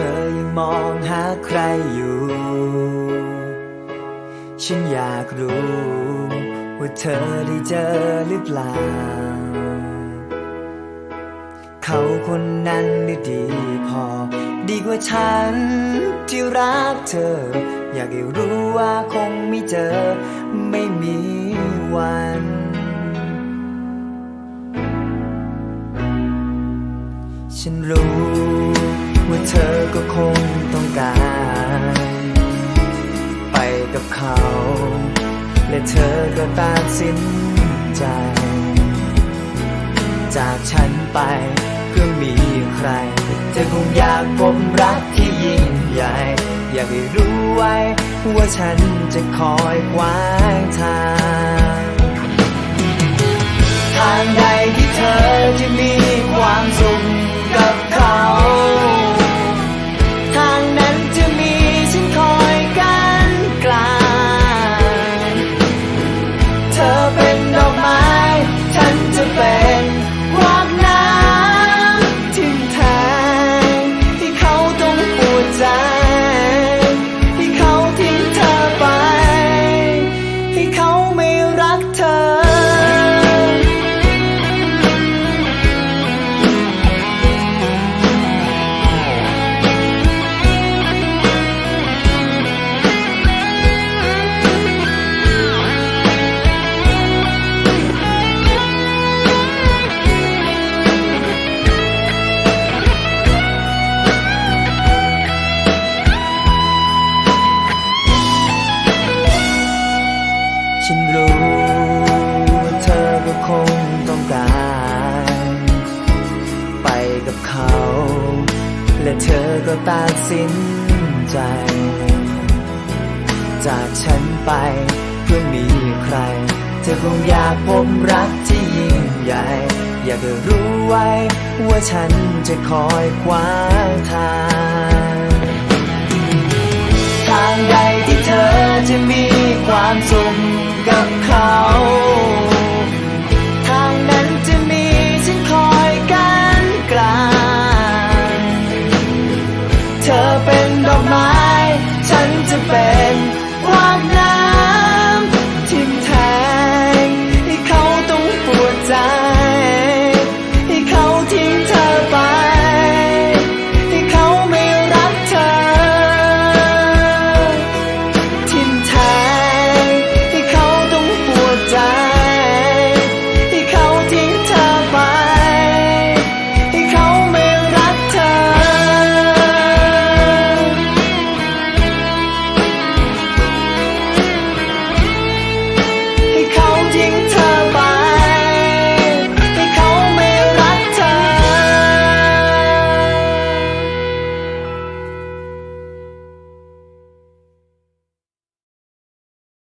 ธอยังมองหาใครอยู่ ฉันอยากรู้ ว่าเธอได้เจอหรือเปล่า เขาคนนั้นได้ดีพอ ดีกว่าฉันที่รักเธอ อยากให้รู้ว่าคงไม่เจอ ไม่มีวันฉันรู้ ว่าเธอก็คงต้องการ ไปกับเขา และเธอก็ตัดสินใจ จากฉันไปเพื่อมีใคร เธอคงอยากพบรักที่ยิ่งใหญ่ อยากให้รู้ไว้ ว่าฉันจะคอยขวางทาง ทางใด เขา และเธอก็ตัดสินใจ จากฉันไปเพื่อมีใคร เธอคงอยากพบรักที่ยิ่งใหญ่ อยากจะรู้ไว้ ว่าฉันจะคอยขวางทาง ทางใดที่เธอจะมีความสุข เธอเป็นดอกไม้ ฉันจะเป็นวากน้